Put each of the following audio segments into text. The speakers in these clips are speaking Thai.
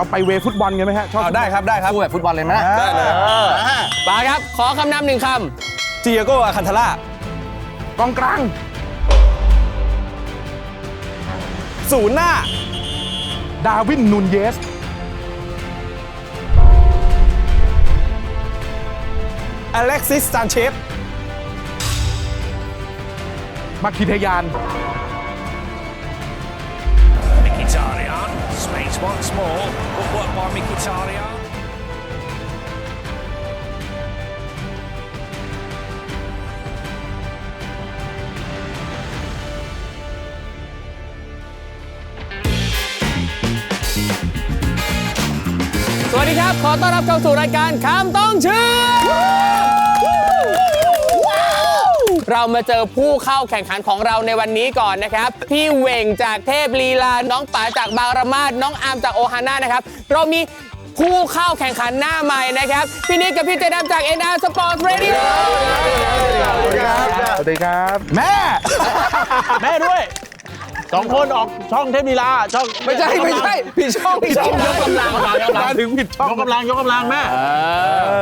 เราไปเวฟุตบอลกันไหมฮะชอบเอาได้ครับได้ครับสู้แบบฟุตบอลเลยไหมได้เลยปาครับ ขอคำนำหนึ่งคเจียโกอาคันทาร่ากองกลางศูนย์หน้า ดาวินนูนเยส อเล็กซิสซานเชฟมาคิเทยาน space once more, good work by Mkhitaryan. ำสวัสดีครับ ขอต้อนรับเข้าสู่รายการคำต้องเชื่อ เรามาเจอผู้เข้าแข่งขันของเราในวันนี้ก่อนนะครับ พี่เหว่งจากเทพลีลา น้องป๋าจากบางระมาดน้องอาร์มจากโอฮาน่านะครับ เรามีผู้เข้าแข่งขันหน้าใหม่นะครับ พี่นิกกับพี่เจดำจาก NR Sports Radio สวัสดีครับ แม่ แม่ด้วย สองคนออกช่องเทพลีลาช่องไม่ใช่ไม่ใช่พี่ช่องพี่ช่องยกกำลังมาถึงผิดช่องยกกำลังยกกำลังแม่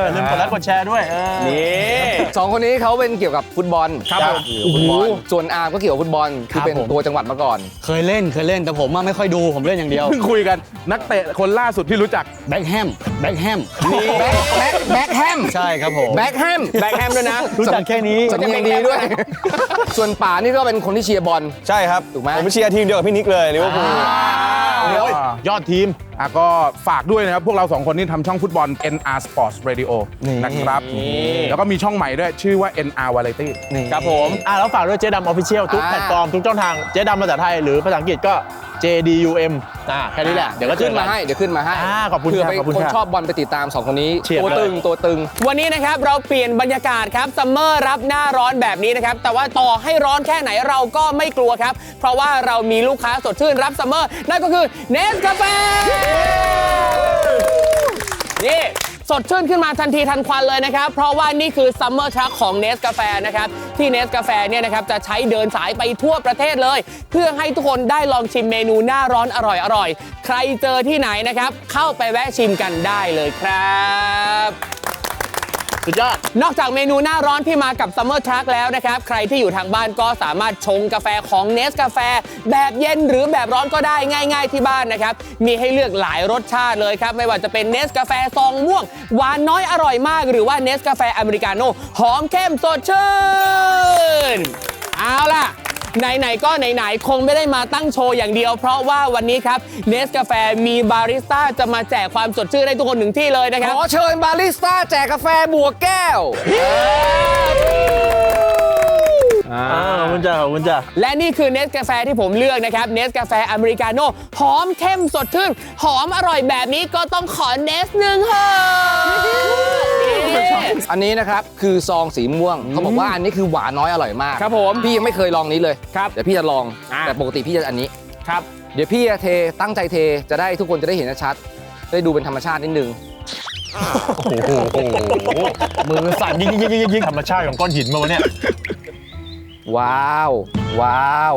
อย่าลืมกดไลค์กดแชร์ด้วยเออนี่สองคนนี้เขาเป็นเกี่ยวกับฟุตบอลครับผมเกี่ยวกับฟุตบอลส่วนอาร์มก็เกี่ยวกับฟุตบอลคือเป็นผมตัวจังหวัดมาก่อน เคยเล่นเคยเล่นแต่ผมอะไม่ค่อยดูผมเล่นอย่างเดียวเพิ่งคุยกันนักเตะคนล่าสุดที่รู้จักแบ็คแฮมแบ็คแฮมแบ็คแบ็คแบ็คแฮมใช่ครับผมแบ็คแฮมแบ็คแฮมด้วยนะรู้จักแค่นี้สำเนียงดีด้วย ส่วนป่านี่ก็เป็นคนที่เชียร์บอลใช่ครับถูกไหมผมเชียร์ทีมเดียวกับพี่นิกเลยลิเวอร์พูลเดี๋ยวยอดทีมอะก็ฝากด้วยนะครับ พวกเราสองคนนี่ทำช่องฟุตบอล NR Sports Radio นะครับ แล้วก็มีช่องใหม่ด้วย ชื่อว่า NR Variety ครับผมอะแล้วฝากด้วยเจ๊ดำออฟฟิเชียลทุกอ่าแพลตฟอร์มทุกช่องทางเจ๊ดำภาษาไทยหรือภาษาอังกฤษก็ JDUM อ่าแค่นี้แหละเดี๋ยวก็เจขึ้อนกั มานให้เดี๋ยวขึ้นมาให้อ่าขอบคุณเผื่อครับไปขอบคุณคนครับชอบบอลไปติดตามสองคนนี้ เฉียบตัวเลย ตึงตัวตึง วันนี้นะครับเราเปลี่ยนบรรยากาศครับซัมเมอร์รับหน้าร้อนแบบนี้นะครับ แต่ว่าต่อให้ร้อนแค่ไหนเราก็ไม่กลัวครับ เพราะว่าเรามีลูกค้าสดชื่นรับซัมเมอร์นั่นก็คือเนสกาแฟนี่ สดชื่นขึ้นมาทันทีทันควันเลยนะครับ เพราะว่านี่คือซัมเมอร์ทรัคของเนสกาแฟนะครับที่เนสกาแฟเนี่ยนะครับจะใช้เดินสายไปทั่วประเทศเลย เพื่อให้ทุกคนได้ลองชิมเมนูหน้าร้อนอร่อยๆใครเจอที่ไหนนะครับ เข้าไปแวะชิมกันได้เลยครับ สุดยอด นอกจากเมนูหน้าร้อนที่มากับซัมเมอร์ทรัคแล้วนะครับ ใครที่อยู่ทางบ้านก็สามารถชงกาแฟของเนสกาแฟ แบบเย็นหรือแบบร้อนก็ได้ง่าย ๆ ที่บ้านนะครับ มีให้เลือกหลายรสชาติเลยครับ ไม่ว่าจะเป็นเนสกาแฟซองม่วง หวานน้อยอร่อยมาก หรือว่าเนสกาแฟอเมริกาโน่หอมเข้มสดชื่น เอาล่ะ ไหนๆก็ไหนๆคงไม่ได้มาตั้งโชว์อย่างเดียว เพราะว่าวันนี้ครับเนสกาแฟมีบาริสต้าจะมาแจกความสดชื่นให้ทุกคนถึงที่เลยนะครับขอเชิญบาริสต้าแจกกาแฟบัวแก้ว อ่าขอบคุณจ้าขอบคุณจ้าและนี่คือเนสกาแฟที่ผมเลือกนะครับเนสกาแฟอเมริกาโน่หอมเข้มสดชื่นหอมอร่อยแบบนี้ก็ต้องขอเนสหนึ่งเถอะอันนี้นะครับคือซองสีม่วงเขาบอกว่าอันนี้คือหวานน้อยอร่อยมากครับผมพี่ยังไม่เคยลองนี้เลยครับเดี๋ยวพี่จะลองอ่าแต่ปกติพี่จะอันนี้ครับ เดี๋ยวพี่จะเทตั้งใจเทจะได้ทุกคนจะได้เห็นชัดๆได้ดูเป็นธรรมชาตินิดนึงมือสั่นยิงยิงยิงยิงยิงธรรมชาติของก้อนหินมาวันเนี้ย ว้าว ว้าว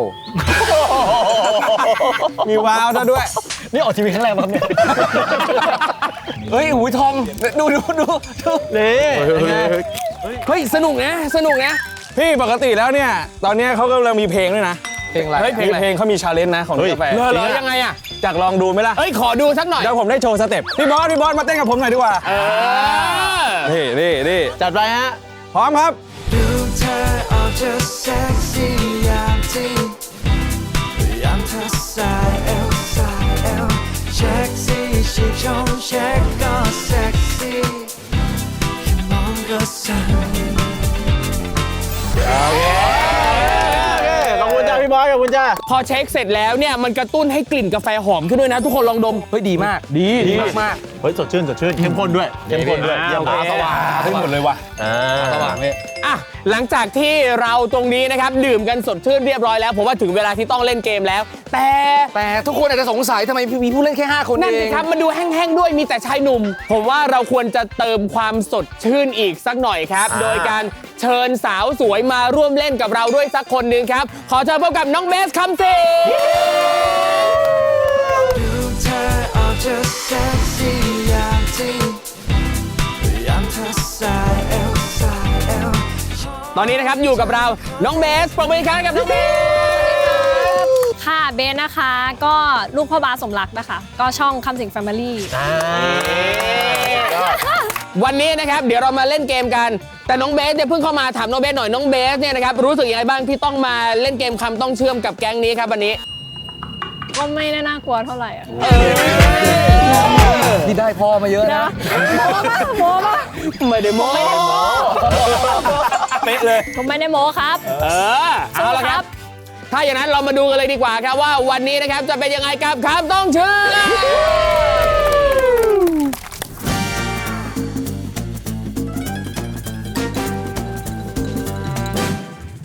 มีว้าวซะด้วย นี่ออกทีวีครั้งแรกมั้งเนี่ยเฮ้ยหูยทองดูดูดูดูนี่เป็นไงเฮ้ย สนุกนะ สนุกนะ พี่ปกติแล้วเนี่ย ตอนเนี้ยเขากำลังมีเพลงด้วยนะเพลงอะไรเฮ้ยเพลงมีอะไรเพลงเขามีชาเลนจ์นะของเฮ้ยกาแฟเลอเหรอยังไงอะอยากลองดูไหมล่ะ เอ้ย ขอดูสักหน่อย เดี๋ยวผมได้โชว์สเต็ปพี่บอสพี่บอสมาเต้นกับผมหน่อยดีกว่าเออนี่นี่นี่จัดไปฮะ พร้อมครับ ดูเธอออก จะเซ็กซี่อย่างที่ยามเธอสายเอวสายเอวเช็คซี่ชีชงเช็คก็เซ็กซี่แค่มองก็สั่นขอบคุณจ้าพี่บอยขอบคุณจ้าพอเช็คเสร็จแล้วเนี่ยมันกระตุ้นให้กลิ่นกาแฟหอมขึ้นด้วยนะ ทุกคนลองดม เฮ้ยดีมาก ดีดีมากมากเฮ้ยสดชื่นสดชื่นเข้มข้นด้วยเข้มข้นด้วยเยี่ยมโอเคสว่างขึ้นหมดเลยว่ะอ่าสว่างเลย อะหลังจากที่เราตรงนี้นะครับดื่มกันสดชื่นเรียบร้อยแล้วผมว่าถึงเวลาที่ต้องเล่นเกมแล้ว แต่แต่ทุกคนอาจจะสงสัยทำไมมีผู้เล่นแค่ 5 คนนั่นเอสิงครับมันดูแห้งๆด้วยมีแต่ชายหนุ่ม ผมว่าเราควรจะเติมความสดชื่นอีกสักหน่อยครับ โดยการเชิญสาวสวยมาร่วมเล่นกับเราด้วยสักคนหนึ่งครับ ขอเชิญพบกับน้องเบสคำสิงดูเธอออกจะเซ็กซี่อย่างที่อยากเธอสายเอวสายเอว ตอนนี้นะครับอยู่กับเราน้องเบสปรบมืออีกครั้งกับน้องเบสค่ะเบนนะคะ ก็ลูกพ่อบาสมรักนะคะ ก็ช่องคำสิงแฟมิลี่วันนี้นะครับเดี๋ยวเรามาเล่นเกมกัน แต่น้องเบสเนี่ยเพิ่งเข้ามาถามน้องเบสหน่อยน้องเบสเนี่ยนะครับรู้สึกยังไงบ้างที่ต้องมาเล่นเกมคำต้องเชื่อมกับแก๊งนี้ครับวันนี้ก็ไม่ได้น่ากลัวเท่าไหร่อะที่ได้พ่อมาเยอะนะโมป่ะโมป่ะไม่ได้โม้ เป๊ะเลย ผมไม่ได้โมครับ เออ เอาละครับ ถ้าอย่างนั้นเรามาดูกันเลยดีกว่าครับว่าวันนี้นะครับจะเป็นยังไงกับคำต้องเชื่อม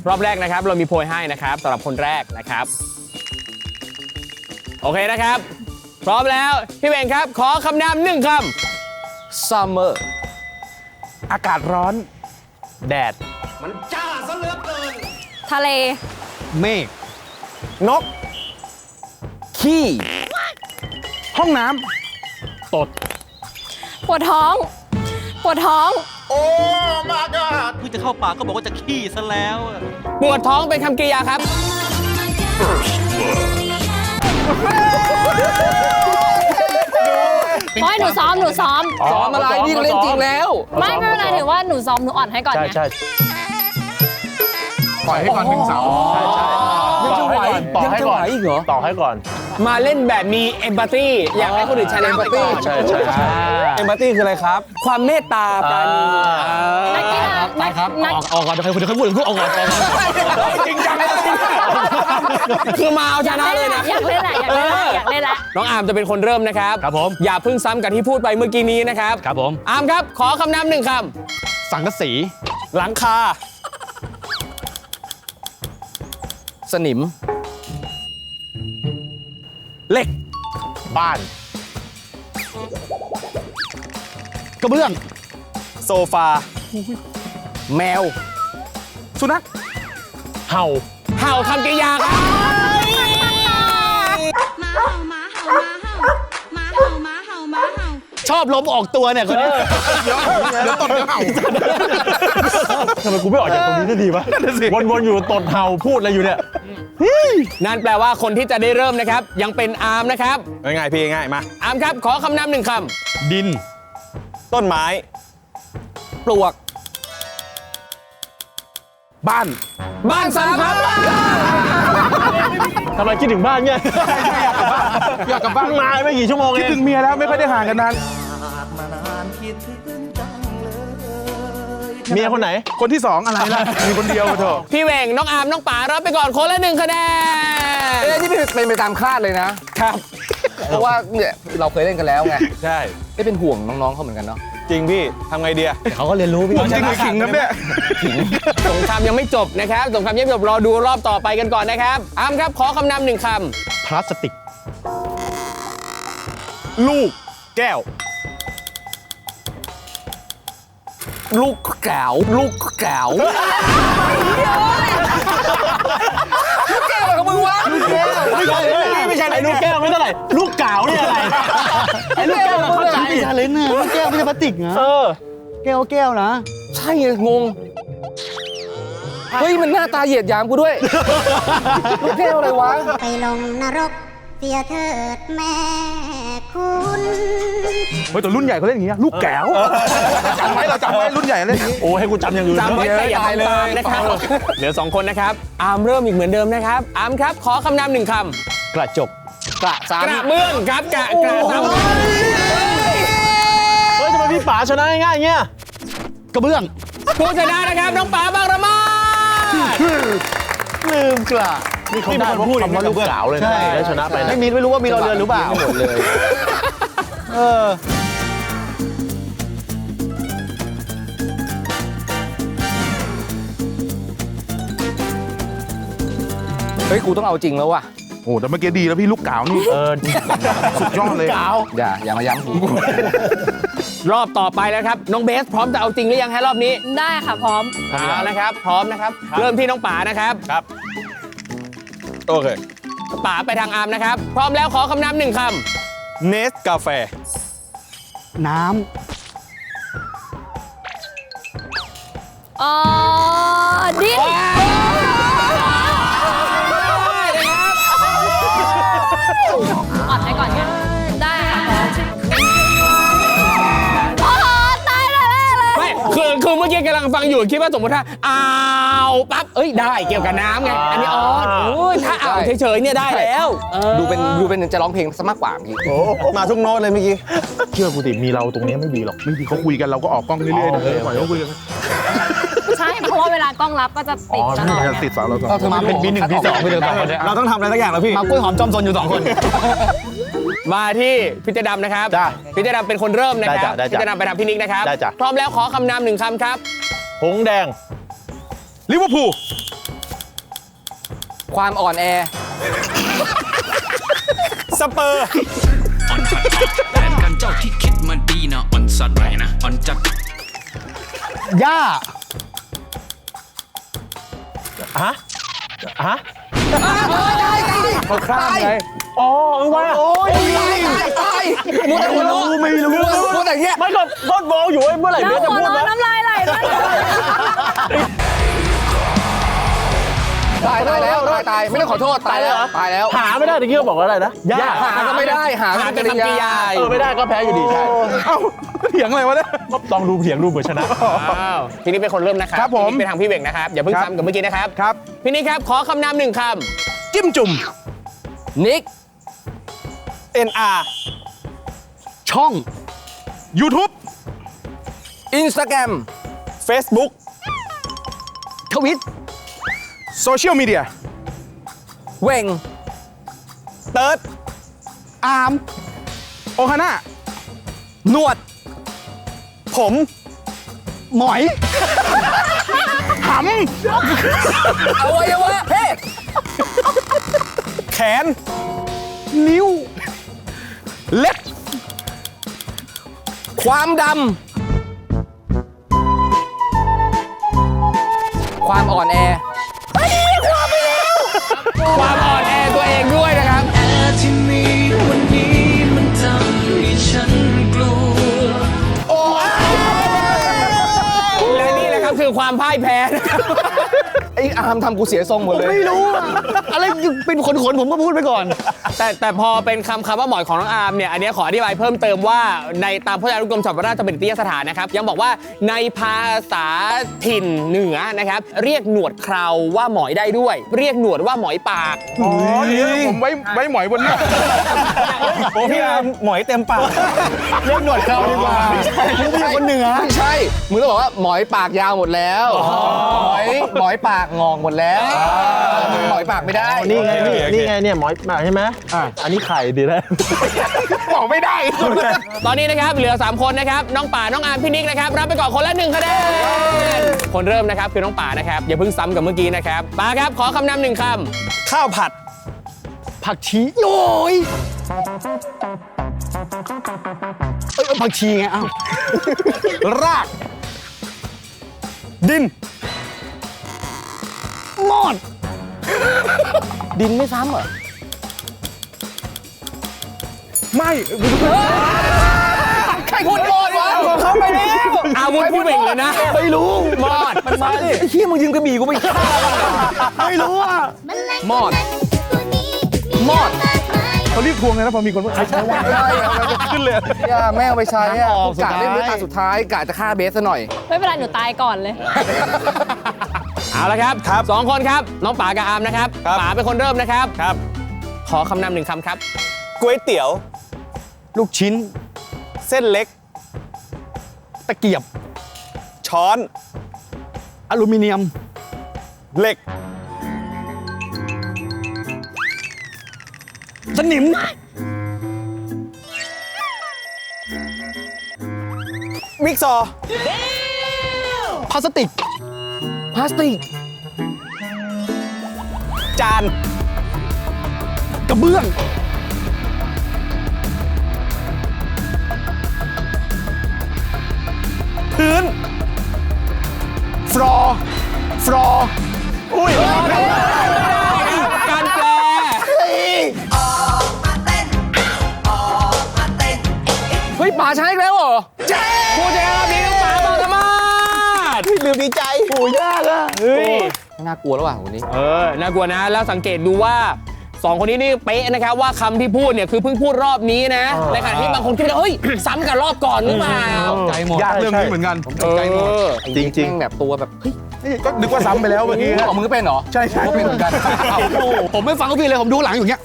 รอบแรกนะครับ เรามีโพยให้นะครับสำหรับคนแรกนะครับ โอเคนะครับ พร้อมแล้ว พี่เบงครับ ขอคำนามหนึ่งคซัมเมอร์อากาศร้อน แดด ทะเล เมฆนก ขี้ ห้องน้ตด ปวดท้อง ปวดท้องเพิ่งจะเข้าปากก็บอกว่าจะขี้ซะแล้วอะำปวดท้องเป็นคำกริยาครับ เพราะให้หนูซ้อม หนูซ้อม ซ้อมอะไรนี่เล่นจริงแล้ว ไม่ไม่เป็นไรถือว่าหนูซ้อม หนูอ่อนให้ก่อนใช่ไงใช่ำ ปล่อยให้ก่อนถึงเสายังจะไหวต่อยังให้จะก่ไหวอนอีกเหรอ ต่อให้ก่อน มาเล่นแบบมีเอมพัตตีอยากให้คนอื่นชนะไปก่อน ใช่ใช่ใช่ เอมพัตตี้คืออะไรครับ ความเมตตาปราณีนักกีฬาไปครับนักออกออกก่อนเดี๋ยวคุณเดี๋ยวคุณพูดถึงพวกออกก่อนออกก่อนจริงจังเลยคือมาเอาชนะเลยนะ อยากเล่นแหละอยากเล่นแหละอยากเล่นแหละ น้องอาร์มจะเป็นคนเริ่มนะครับ ครับผม อย่าเพิ่งซ้ำกับที่พูดไปเมื่อกี้นี้นะครับ ครับผม อาร์มครับ ขอคำนำหนึ่งคสังกะสีหลังคา นิม เหล็ก บ้าน กระเบื้อง โซฟา แมว สุนัข เห่า เห่าคำกริยาครับมาเห่ามาเห่ามาเห่ามาเห่ามาเห่ามาเห่าชอบล้มออกตัวเนี่ยคนนี้ เดี๋ยวตดเดี๋ยวเห่า ทำไมกูไม่ออกจากตรงนี้สักทีวะวนๆอยู่ตดเห่าพูดอะไรอยู่เนี่ยนั่นแปลว่าคนที่จะได้เริ่มนะครับ ยังเป็นอาร์มนะครับง่ายๆพี่ง่ายมาอาร์มครับ ขอคำนำหนึ่งคดิน ต้นไม้ปลวก บ้านำบ้านสามครับทำไมคิดถึงบ้านเนี่ยอยากกลับบ้านเพิ่งมาไม่กี่ชั่วโมงคิดเองถึงเมียแล้วไม่ค่อยได้ห่างกันนาน เมียคนไหน คนที่สองอะไรล่ะ มีคนเดียวเถอะพี่เหวงน้องอาร์มน้องป๋ารับไปก่อนคนละหนึ่งคะแนนเอ้ยนี่เป็นเป็นไปตามคาดเลยนะ ครับ เพราะว่าเนี่ยเราเคยเล่นกันแล้วไงใช่ได้เป็นห่วงน้องๆเขาเหมือนกันเนาะจริงพี่ทำไงดีอะเขาก็เรียนรู้พี่จริงๆขิงนะเนี่ยสงครามยังไม่จบนะครับสงครามยังไม่จบรอดูรอบต่อไปกันก่อนนะครับอาร์มครับขอคำนำหนึ่งคพลาสติก ลูกแก้ว ลูกแก้วลูกแก้วลูกแก้วอะไรของมึงวะลูกแก้วไม่ใช่ไม่ใช่ไอ้ลูกแก้วไม่เท่าไหร่ลูกเก๋าเนี่ยอะไรไอ้ลูกแก้วเราเข้าใจไม่ใช่เลนส์นะแก้วไม่ใช่พลาสติกนะเออแก้วแก้วนะ ใช่ไงงงเฮ้ยมันหน้าตาเหยียดหยามกูด้วยลูกแก้วอะไรวะไปลงนรกเสียเถิดแม่ คุณเฮ้ยแต่รุ่นใหญ่เขาเล่นอย่างนี้นะลูกแก้วจำไว้เราจำไว้รุ่นใหญ่เล่นอย่างนี้ โอ้ให้กูจำอย่างอื่นำจำไว้เถอะแต่อย่าทำตามนะครับ เหลือสองคนนะครับ อาร์มเริ่มอีกเหมือนเดิมนะครับ อาร์มครับ ขอคำนำหนึ่งคกระจกกระำซ้กระเบื้องครับกระกระซ้ำเฮ้ยทำไมพี่ป๋าชนะง่ายๆเงี้ยกระเบื้องผู้ชนะนะครับน้องป๋าบางระมาศลืมกระ นี่เขาได้พูดคำว่าลูกเก๋าเลยนะแล้วชนะไปนะไม่มีไม่รู้ว่ามีเราเรือนหรือเปล่าหมดเลยเออเฮ้ยกูต้องเอาจริงแล้วว่ะโอ้แต่เมื่อกี้ดีแล้วพี่ลูกเก๋านี่เออสุดยอดเลยอย่าอย่ามาย้ำกูรอบต่อไปแล้วครับน้องเบสพร้อมจะเอาจริงหรือยังฮะรอบนี้ ได้ค่ะพร้อมเอานะครับ พร้อมนะครับ เริ่มที่น้องป๋านะครับครับ โอเคป๋าไปทางอาร์มนะครับ พร้อมแล้วขอคำนำหนึ่งคเนสกาแฟน้เออดินอ มื่อกี้กำลังฟังอยู่คิดว่าสมมติถ้าอ้าวปั๊บเอ้ยได้เกี่ยวกับน้ำไงอันนี้อ๋อโอ้ยถ้าอ้าวเฉยๆเนี่ยได้แล้วออดูเป็นดูเป็นจะร้องเพลงซะมากกว่าเมื่อกี้มาทุกโน้ตเลยเมื่อกี้เชื่อกูติมีเราตรงเนี้ยไม่ดีหรอกไม่ดีเขาคุยกันเราก็ออกกล้องเรื่อยๆนะเออปล่อยเขาคุยกันใช่เพราะว่าเวลากล้องรับก็จะติดตลอดจะติดสาวเราสองเธอมาเป็นปีหนึ่งปีสองไปเลยสองคนเนี้ยเราต้องทำอะไรสักอย่างแล้วพี่ำมากล้วยหอมจอมซนอยู่สองคน มาที่พี่เจดำนะครับจ้ะพี่เจดำเป็นคนเริ่มนะคได้รับจ้ะได้จ้ะพี่เจดำไปทางพี่นิกนะครับได้จ้ะ พร้อมแล้วขอคำนามหนึ่งคำครับ หงแดงลิเวอร์พูลความอ่อนแอ สเปอร์ อ่อนจัดแผนการเจ้าที่คิดมาดีนะอ่อนสัตว์ไรนะอ่อนจัด ย่าฮะฮะ เขาข้ามไงอ๋อเออว่าโอ้ยตายตายตายมัวแต่หัวเราะไม่รู้มัวแต่เงี้ยไม่ก็ก็มองอยู่ว่าเมื่อไหร่แล้เบวสจะหัวพูดเร้อนนะน้ำลายไหลแล้วตายตายแล้วตายตายไม่ต้องขอโทษตายแล้วตายแล้ว หาไม่ได้ตะกี้เขาบอกว่าอะไรนะยากหาก็ไม่ได้หาหาเป็เป็นนกคำกริริยายาเออไม่ได้ก็แพ้อยู่ดีใช่เอ้าเถียงอะไรวะเนี่ยก็ลองดูเถียงดูเผื่อชนะอ้าวพี่นิกเป็นคนเริ่มนะครับครับผมพี่นิกเป็นทางพี่เบ่งนะครับอย่าเพิ่งครับซ้ำกับเมื่อกี้นะครับครับพี่นิกครับขอคำนามหนึ่งคจิ้มจุ่ม นิก NR ช่อง YouTube อินสตาแกรม Facebook ทวิตโซเชียลมีเดียเว่งเติร์ดอาร์มโอฮาน่าหนวด ผม หมอยหอวัยวะเพศแขน นิ้ว เล็ก ความดำ ความอ่อนแอำความ อ้อาร์มทำกูเสียทรงหมดเลย ไม่รู้ อะอะไรเป็นขนขนๆผมก็พูดไปก่อน แต่แต่พอเป็นคำคำว่าหมอยของน้องอาร์มเนี่ยอันเนี้ยขออธิบายเพิ่มเติมว่าในตามพจนานุกรมฉบับราชบัณฑิตยสถานนะครับ ยังบอกว่าในภาษาถิ่นเหนือนะครับ เรียกหนวดเคราว่าหมอยได้ด้วย เรียกหนวดว่าหมอยปาก อ๋อนี่ผมไว้ไว้หมอยบนนี้โอ้พี่อาร์มหมอยเต็มปากเรียกหนวดเขาดีกว่าไม่ใช่คนเหนือ ไม่ใช่ มึงต้องบอกว่าหมอยปากยาวหมดแล้ว หมอยหมอยปากงอกหมดแล้วมึงหมอยปากไม่ได้นี่ไงนี่นี่ไงเนี่ยหมอยมาใช่ไหมอะอันนี้ไข่ดีแล้ว บอกไม่ได้ ตอนนี้นะครับเหลือ 3 คนนะครับน้องป่าน้องอาร์มพี่นิกนะครับรับไปก่อนคนละหนึ่งคะแนนคนเริ่มนะครับคือน้องป่านะครับอย่าเพิ่งซ้ำกับเมื่อกี้นะครับป่าครับขอคำนำหนึ่งคข้าวผัด ผักชีโอ้ยเอ้ยผักชีไงอ้าวราก ดิน มอดดินไม่ซ้ำเหรอ ไม่ใครพูดก่อนวะเขาไปแล้วำอาวุธพี่เบ่งเลยนะ ไม่รู้มอด มันมาดิไอ้เหี้ยมึงยืมกระบี่กูไปฆ่าไม่รู้อะมอด มอดเขาเรียกทวงไงนะพอมีคนว่าใครใช่ว่าขึ้นเลยอย่าแม่เอาไปใช้อะออกสุดกะท้ายเล่นด้วยตาสุดท้ายกะจะฆ่าเบสซะหน่อย ไม่เป็นไรหนูตายก่อนเลย เอาละครับครับสองคนครับ น้องป่ากับอาร์มนะครับครับป่าเป็นคนเริ่มนะครับ ครับ ขอคำนำหนึ่งคำครับก๋วยเตี๋ยว ลูกชิ้น เส้นเล็ก ตะเกียบ ช้อน อลูมิเนียม เหล็ก สนิม มิกซอร์พลาสติก พลาสติก จาน กระเบื้อง พื้น ฟลอร์ฟลอร์อุ้ย การแปลป๋าใช้อีกแล้วเหรอ ผู้ชนะรอบนี้น้องป๋าบางสมาร์ท ลืมดีใจ โอ้ ยากอะเฮ้ยไม่น่ากลัวแล้วว่ะคนนี้ เออ น่ากลัวนะ แล้วสังเกตดูว่าสองคนนี้นี่เป๊ะนะครับว่าคำที่พูดเนี่ยคือเพิ่งพูดรอบนี้นะ ในขณะที่บางคนคิดว่าเฮ้ย ซ้ำกับรอบก่อนหรือเปล่าใจหมดยากเรื่องนี้เหมือนกัน เออจริงๆแบบตัวแบบเฮ้ยก็นึกว่าซ้ำไปแล้วเมื่อกี้อ๋อมึงก็เป็นเหรอใช่ใช่ก็เป็นเหมือนกันอ้าวผมไม่ฟังก็พี่เลย ผมดูหลังอยู่เงี้ย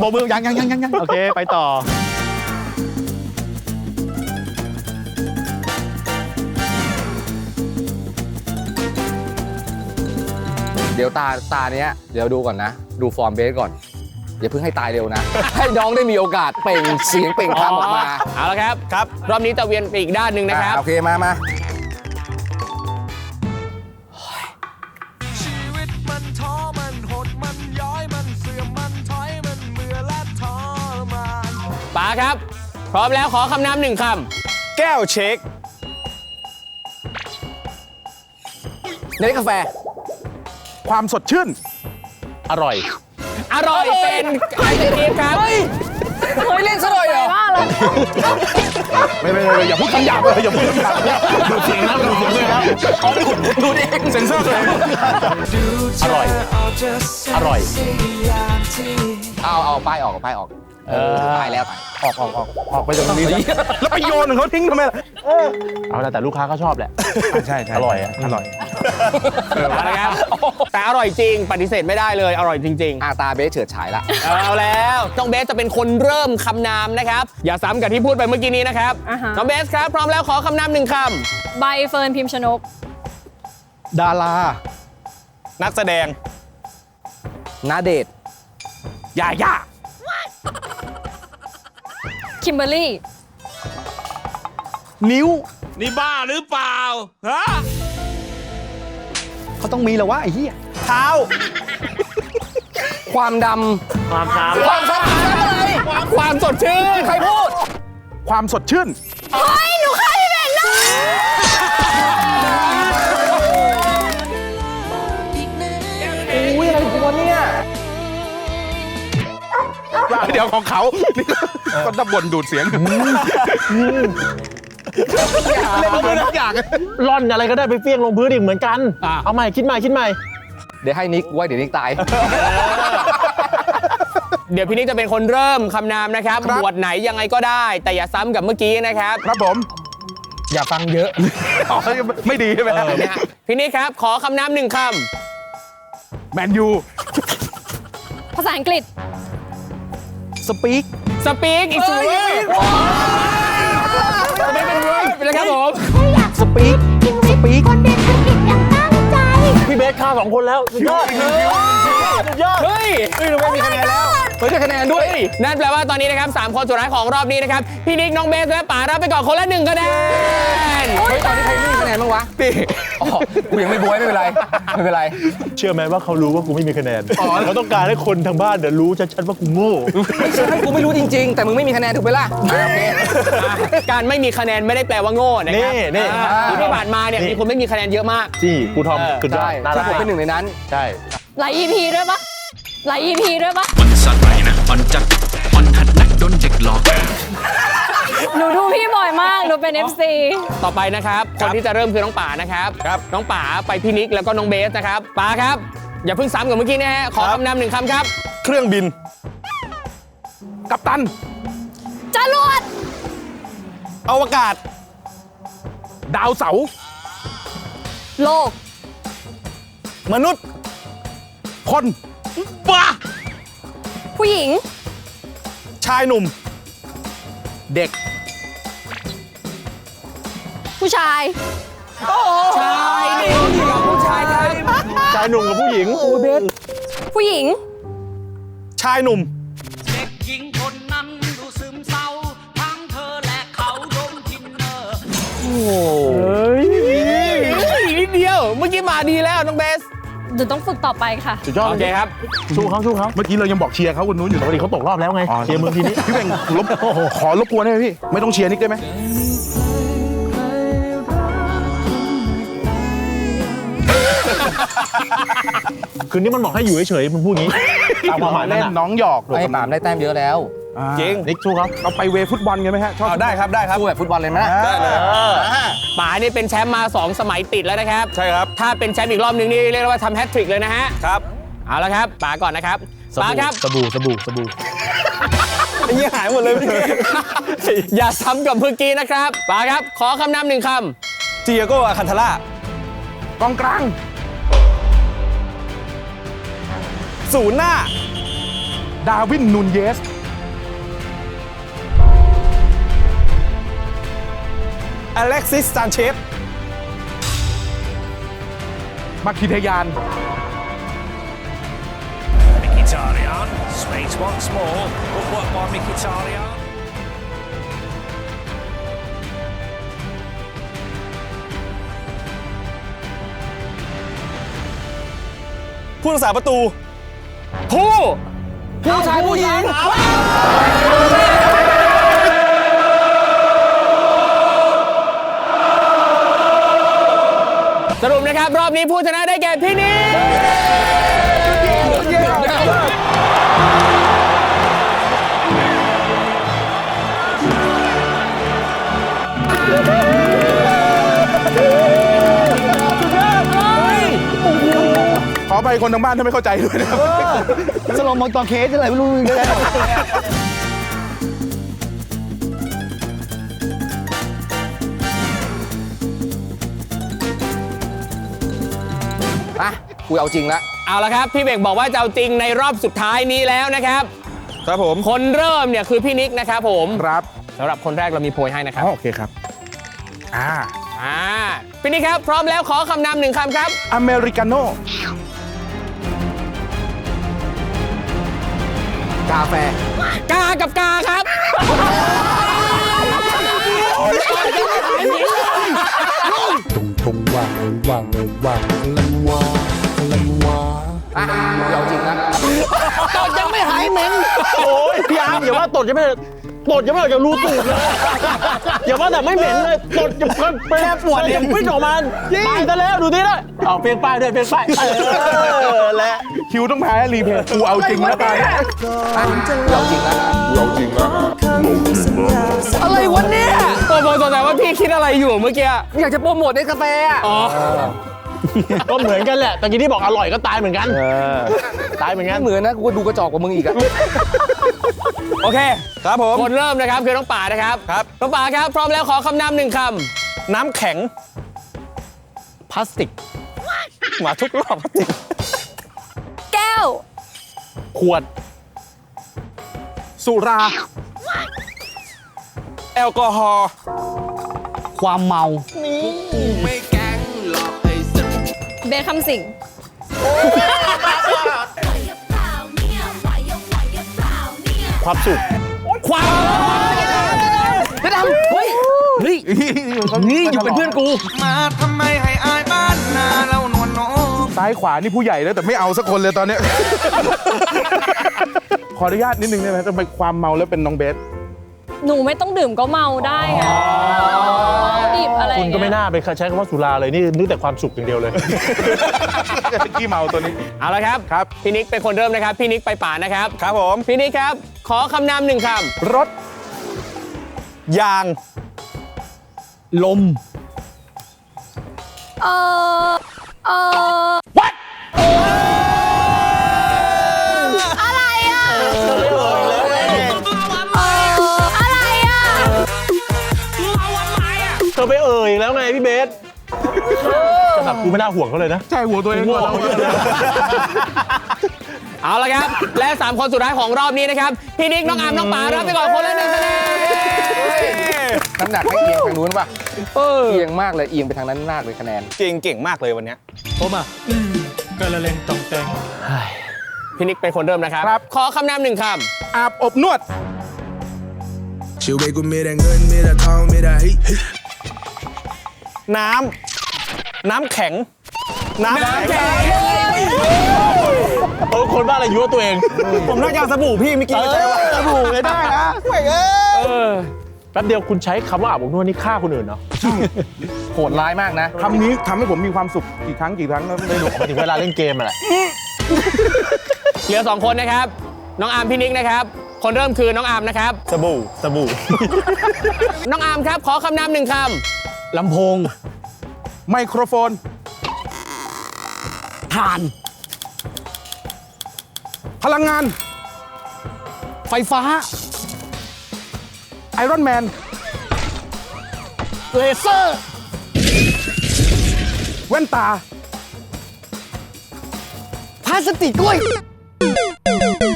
บอกมือยังยังยังยังยังโอเค ไปต่อ เดี๋ยวตาตาเนี้ยเดี๋ยวดูก่อนนะ ดูฟอร์มเบสก่อน อย่าเพิ่งให้ตายเร็วนะ ให้น้องได้มีโอกาสเปล่งเสียงเปล่งคำออกมา เอาละครับครับ รอบนี้จะเวียนไปอีกด้านหนึ่งนะครับ อ่าโอเค มามาชีวิตมันท้อมันหดมันย้อยมันเสื่อมมันถอยมันเบื่อและทรมาน ป๋าครับ พร้อมแล้วขอคำนำหนึ่งคแก้วเช็ค เนยกาแฟ ความสดชื่น อร่อยำอร่อยเป็นไอศครีมครับ เฮ้ยเล่นซะหน่อยเหรอว่าอะไรไม่ไม่ไม่อย่าพูดคำหยาบเลยอย่าพูดคำหยาบดูเสียงนะดูเสียงเลยนะดูเองเซ็นเซอร์เลยอร่อย อร่อย เอาเอาป้ายออกเอาป้ายออก เออป้ายแล้วป้ายออกออกออกออกไปจากตรงนี้นะแล้วไปโยนของเขาทิ้งทำไมล่ะเอาละแต่ลูกค้าก็ชอบแหละ ใช่ใช่อร่อยอะ อร่อย เอาละครับแต่อร่อยจริง ปฏิเสธไม่ได้เลย อร่อยจริง อาตาเบสเฉิดฉายละ ๆ เอาแล้วน้องเบสจะเป็นคนเริ่มคำนามนะครับ อย่าซ้ำกับที่พูดไปเมื่อกี้นี้นะครับอ่าฮะ น้องเบสครับ พร้อมแล้วขอคำนามหนึ่งคใบเฟิร์นพิมพ์ชนก ดารานักแสดงนาเดทำอย่าย่า คิมเบอร์รี่ นิ้วนี่บ้าหรือเปล่า ฮะ เขาต้องมีแล้ววะไอ้เหี้ยเท้า ความดความช้าำความสดชื่นอะไร ความสดชื่น ใครพูด ความสดชื่น เฮ้ย หนูฆ่าพี่เบนเลยอุ้ย เดี๋ยวของเขานี่ก็ตะบนดูดเสียงเล่นมือทุกอย่างร่อนอะไรก็ได้ไปเฟี้ยงลงพื้นอีกเหมือนกัน เอาใหม่คิดใหม่คิดใหม่ เดี๋ยวให้นิกไว้เดี๋ยวนิกตาย เดี๋ยวพี่นิกจะเป็นคนเริ่มคำนามนะครับครับ บวชไหนยังไงก็ได้ แต่อย่าซ้ำกับเมื่อกี้นะครับครับผมอย่าฟังเยอะอ๋อไม่ดีใช่ไหมนะฮะพี่นิกครับ ขอคำนามหนึ่งคแมนยูภาษาอังกฤษ สปีกำสปีกอีกสูงไม่เป็นไรไปเลยครับผมสปีกสปีกพี่เบสฆ่าสองคนแล้วสุดยอดสุดยอดเฮ้ยเฮ้ยได้คะแนนด้วย นั่นแปลว่าตอนนี้นะครับสามคนสุดท้ายของรอบนี้นะครับ พี่นิกน้องเบสและป๋ารับไปก่อนคนละหนึ่งคะแนนเฮ้ยตอนนี้ใครไม่มีคะแนนบ้างวะพี่อ๋อกูยังไม่บวยไม่เป็นไรไม่เป็นไร เชื่อไหมว่าเขารู้ว่ากูไม่มีคะแนนเขาต้องการให้คนทางบ้านเดี๋ยวรู้ชัดๆว่ากูโง่ไม่ใช่กูไม่รู้จริง ๆ แต่มึงไม่มีคะแนนถูกไหมล่ะอะโอเคการไม่มีคะแนนไม่ได้แปลว่าโง่นะครับนี่นี่อ่าที่ผ่านมาเนี่ยนี่มีคนไม่มีคะแนนเยอะมากจี้กูทอมเออสุดยอใช่ดน่ารัถ้ากผมเป็นหนึ่งในนั้น ใช่หลาย EP ด้วยปะ หลาย EP ด้วยปะมันสัตว์ไรนะมันจัดมันหัดนักโดนเด็กหลอก หนูดูพี่บ่อยมาก หนูเป็น FC ต่อไปนะครับ คนที่จะเริ่มคือน้องป๋านะครับ น้องป๋าไปพี่นิกแล้วก็น้องเบสนะครับป๋าครับ อย่าเพิ่งซ้ำกับเมื่อกี้นะฮะ ขอคำนำหนึ่งคำครับ เครื่องบิน กัปตัน จรวด อวกาศ ดาวเสาร์โลก มนุษย์ คน บ้า ผู้หญิง ชายหนุ่ม เด็ก ผู้ชาย ชายหนึ่งกับผู้ชายครับชายหนุ่มกับผู้หญิงผู้หญิง ชายหนุ่ม เด็กหญิงคนนั้นดูซึมเศร้า ทั้งเธอและเขาดมทินเนอร์อีกนิดเดียว เมื่อกี้มาดีแล้วน้องเบส เดี๋ยวต้องฝึกต่อไปค่ะ สุดยอดโอเคครับ สู้เขาสู้เขาเมื่อกี้เรายังบอกเชียร์เขาคนนู้นอยู่ปกติเขาตกรอบแล้วไงอ๋อเชียร์มึงทีนี้พี่เบ่งรบขอรบกวนได้ไหมพี่ ไม่ต้องเชียร์นิกได้ไหมคืนนี้มันบอกให้อยู่เฉยๆมึงพูดงี้ตามความหมายนั่เล่นนน่ะน้องหยอกไอ้ปามได้แต้มเยอะแล้วอ่า จริงนิกชูเขาเราไปเวฟุตบอลกันไหมฮะชอบเอาได้ครับได้ครับสู้แบบฟุตบอลเลยไหมได้เลยป๋านี่เป็นแชมป์มา 2 สมัยติดแล้วนะครับ ใช่ครับ ถ้าเป็นแชมป์อีกรอบหนึ่งนี่เรียกได้ว่าทำแฮตทริกเลยนะฮะครับเอาละครับป๋าก่อนนะครับป๋าครับสบู่สบู่สบู่ไอ้เหี้ยหายหมดเลยพี่อย่าซ้ำกับเมื่อกี้นะครับป๋าครับ ขอคำนำหนึ่งคเจียโกอาคันทาร่ากองกลางศูนย์หน้า ดาวินนูนเยส อเล็กซิสซานเชฟมาคิเทยาน Mkhitaryan, space once more. Good work by Mkhitaryan. ผู้รักษาประตูำผู้ ผู้ชายผู้หญิง สรุปนะครับ รอบนี้ผู้ชนะได้แก่พี่นิกขอไปคนทางบ้านถ้าไม่เข้าใจด้วยนะครับ สโลมองตอนเคสอะไรไม่รู้เลย อะกูเอาจริงละเอาละครับพี่เบกบอกว่าจะเอาจริงในรอบสุดท้ายนี้แล้วนะครับ ครับผมคนเริ่มเนี่ยคือพี่นิกนะครับผมครับสำหรับคนแรกเรามีโพยให้นะครับ อ๋อโอเคครับ อ่า อ่าพี่นิกครับพร้อมแล้วขอคำนำหนึ่งคำครับ อเมริกาโน่ กาแฟ กากับกาครับ คงว่างเลยว่างเลยว่างลังวาลังวาอะกูเอาจริงนะ ตดยังไม่หายเหม็น โอ้ยพี่อาร์มอย่าว่าตดยังไม่ ตดยังไม่ออกจากรูตูดเลยอย่าว่าแต่ไม่เหม็นเลยตดยังแค่ปวดยังไม่ออกมาตายซะแล้วดูดิละเอาเปลี่ยนป้ายด้วยเปลี่ยนป้ายเออและคิวต้องแพ้รีเพย์กูเอาจริงแล้วตอนนี้อะกูเอาจริงนะอะไรวะเนี่ยตัวบอลสงสัยว่าพี่คิดอะไรอยู่เมื่อกี้อยากจะโปรโมทในกาแฟอะอ๋อก็เหมือนกันแหละตะกี้ที่บอกอร่อยก็ตายเหมือนกัน ตายเหมือนกัน เหมือนนะ กูดูกระจอกกว่ามึงอีกอะ โอเค ครับผม คนเริ่มนะครับคือน้องป่านะครับครับ น้องป่าครับ พร้อมแล้วขอคำนำหนึ่งคน้ำแข็งพลาสติก มาทุกรอบพลาสติกแก้ว ขวด สุรา แอลกอฮอล์ความเมา เบสคำสิง ความสุข ความจะดำเฮ้ยเฮ้ยนี่อยู่เป็นเพื่อนกู มาทำไมให้อายบ้านนาเรานวลโนซ้ายขวานี่ผู้ใหญ่แล้วแต่ไม่เอาสักคนเลยตอนเนี้ย ขออนุญาตนิดนึงได้ไหมทำไมความเมาแล้วเป็นน้องเบส หนูไม่ต้องดื่มก็เมาได้ไงดิบอะไรคุณก็ไม่เงี้ยน่าไปใช้คำว่าสุราเลยนี่นึกแต่ความสุขอย่างเดียวเลยขี้เมาตัวนี้ เอาละครับ ครับ พี่นิกเป็นคนเริ่มนะครับ พี่นิกไปป่านะครับ ครับผม พี่นิกครับ ขอคำนำหนึ่งครถ ยาง ลม เออเออ แล้วไงพี่เบสแต่แบบกูไม่น่าห่วงเขาเลยนะ ใช่หัวตัวเองก่อนหัวตัวเองำเอาละครับ และ 3 คนสุดท้ายของรอบนี้นะครับ พี่นิก น้องอามน้องป่ารับไปก่อนคนละหนึ่งคะแนนน้ำหนักให้เอียงทางนู้นป่ะเอียงมากเลยเอียงไปทางนั้นมากเลยคะแนน เก่งเก่งมากเลยวันเนี้ยผมอะก็ละเลงตองแตงพี่นิกเป็นคนเริ่มนะครับ ขอคำนำหนึ่งคอาบอบนวดชีวิตกูมีแต่เงินมีแน้ำน้ำแข็งน้ำำน้ำแข็งเออคนบ้าอะไรยั่วตัวเอง ผมน่าจะเอาสบู่พี่เมื่อกี้ไม่ใช่ว่าสบู่เลยได้นะแป๊บเดียวคุณใช้คำว่าอาบอบนวดนี่ฆ่าคนอื่นเนาะโหดร้ายมากนะคำนี้ทำให้ผมมีความสุขกี่ครั้งกี่ครั้งก็ไม่รู้หมายถึงเวลาเล่นเกมอะแหละเหลือ2คนนะครับ น้องอามพี่นิกนะครับ คนเริ่มคือน้องอาร์มนะครับ สบู่สบู่ น้องอาร์มครับ ขอคำนำหนึ่งคลำโพง ไมโครโฟนถ่าน พลังงาน ไฟฟ้า ไอรอนแมน เลเซอร์ แว่นตา พลาสติกด้วยแหวนแล้วดู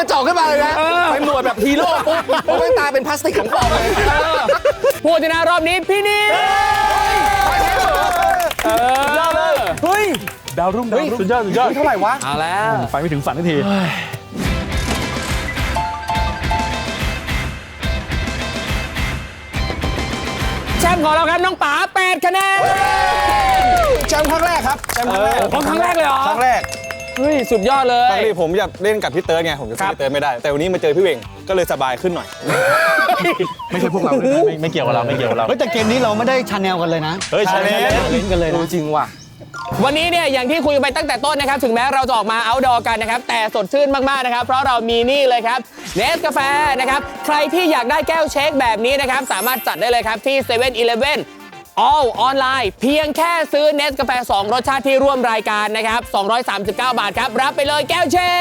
กระจอกขึ้นมาเลยนะเป็นหนวดแบบฮีโร่ปุ๊บปุ๊บไม่ตาเป็นพลาสติกของปลอมเลยำผู้ชนะรอบนี้พี่นี่เออเฮ้ยดาวรุ่งดาวรุ่งสุดยอดสุดยอดเท่าไหร่วะเอาแล้วไปไม่ถึงฝันทันทีแชมป์ของเราครับน้องป๋า8คะแนนแชมป์ครั้งแรกครับแชมป์ครั้งแรกอ๋อครั้งแรกเลยเหรอครั้งแรก เฮ้ย สุดยอดเลปยกติผมอยากเล่นกับพี่เติร์ดไง ผมจะครัสู้บพี่เติร์ดไม่ได้ แต่วันนี้มาเจอพี่เวงก็เลยสบายขึ้นหน่อย ไม่ใช่พวกเราด้วยนะไม่ไม่เกี่ยวกับเราไม่เกี่ยวกับเรา เฮ้ยแต่เกมนี้เราไม่ได้ชาแนลกันเลยนะเฮ้ยชาแนลเล่นกันเลยรู้นะ จริงว่ะ วันนี้เนี่ยอย่างที่คุยไปตั้งแต่ต้นนะครับ ถึงแม้เราจะออกมาเอาท์ดอร์กันนะครับ แต่สดชื่นมาก ๆ นะครับ เพราะเรามีนี่เลยครับเนสกาแฟนะครับ ใครที่อยากได้แก้วเช็คแบบนี้นะครับ สามารถจัดได้เลยครับ ที่7 e เ e ่ e อ all ออนไลน์เพียงแค่ซื้อเนสกาแฟ 2 รสชาติที่ร่วมรายการนะครับ 239 บาทครับ รับไปเลยแก้วเช็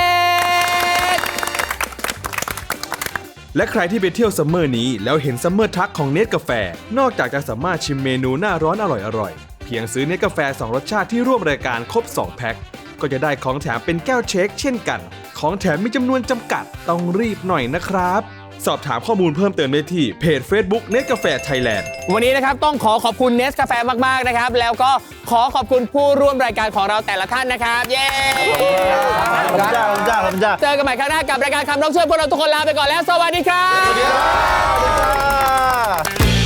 คและใครที่ไปเที่ยวซัมเมอร์นี้ แล้วเห็นซัมเมอร์ทรัคของเน t กาแฟ นอกจากจะสามารถชิมเมนูหน้าร้อนอร่อยๆ เพียงซื้อเน t กาแฟ 2 รสชาติที่ร่วมรายการครบ 2 แพ็คก็จะได้ของแถมเป็นแก้วเช็คเช่นกัน ของแถมมีจำนวนจำกัดต้องรีบหน่อยนะครับ สอบถามข้อมูลเพิ่มเติมได้ที่เพจ Facebook เนสกาแฟไทยแลนด์ วันนี้นะครับต้องขอขอบคุณเนสกาแฟมาก ๆ นะครับ แล้วก็ขอขอบคุณผู้ร่วมรายการของเราแต่ละท่านนะครับ เย้ขอบคุณจ้าขอบคุณจ้าบเจอกันใหม่ครั้งหน้ากับรายการคำร้องเชิญพวกเราทุกคนลาไปก่อนแล้ว สวัสดีครับ